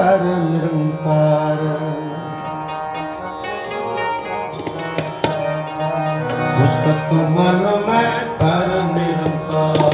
ਕਰ ਨਿਰੰਕਾਰ। ਉਸਤਤ ਮਨ ਮੈਂ ਕਰ ਨਿਰੰਕਾਰ।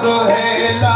সোহেলা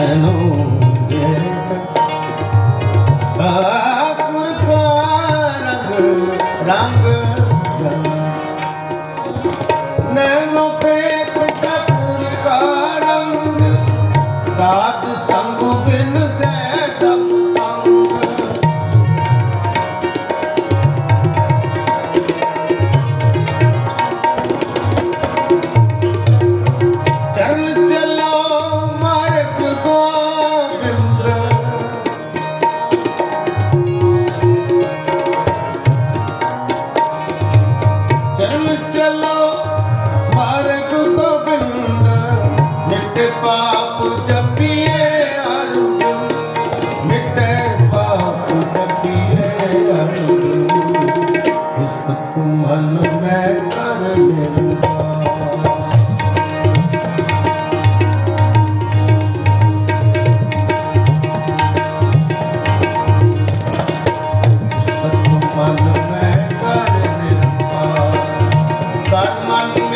ਰੰਗ ਰੰਗ ਨੈਣੋ ਪੇ Batman.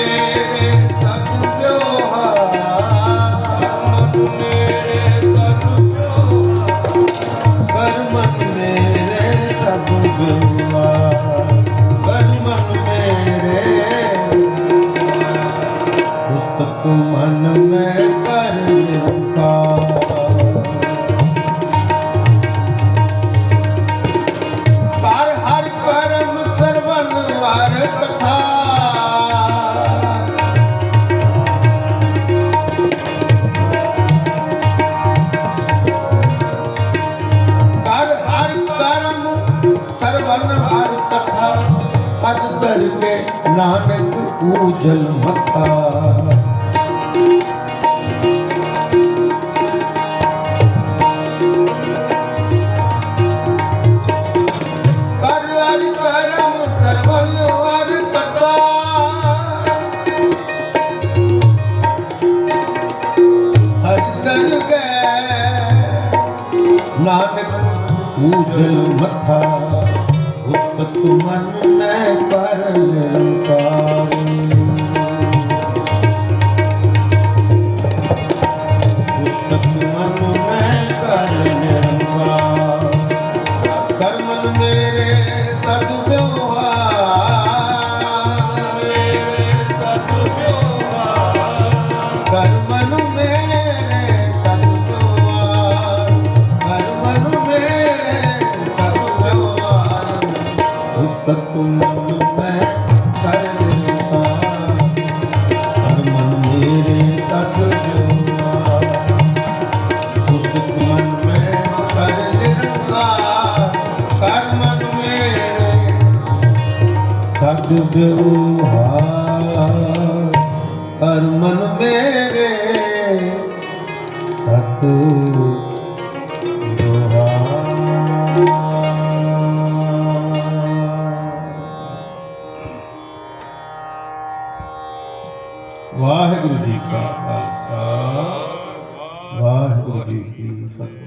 ਕਰਕੇ ਨਾਨਕ ਪੂਜਲ ਮੱਥਾ। ਨਾਨਕ ਪੂਜਲ ਮੱਥਾ। ਉਸਤ ਤੁਮਨ ਨਿਰੰਕਾਰ ਪੁਸਤਕ ਮਨ ਮੈਂ ਕਰ ਨਿਰੰਕਾਰ ਕਰਮਨ ਮੇਰੇ ਸਦ ਵਿਵਹਾਰ ਮਨ ਮੇਰੇ ਸਤ ਵਾਹਿਗੁਰੂ ਜੀ ਕਾ ਖਾਲਸਾ ਵਾਹਿਗੁਰੂ ਜੀ ਕੀ ਫਤਿਹ।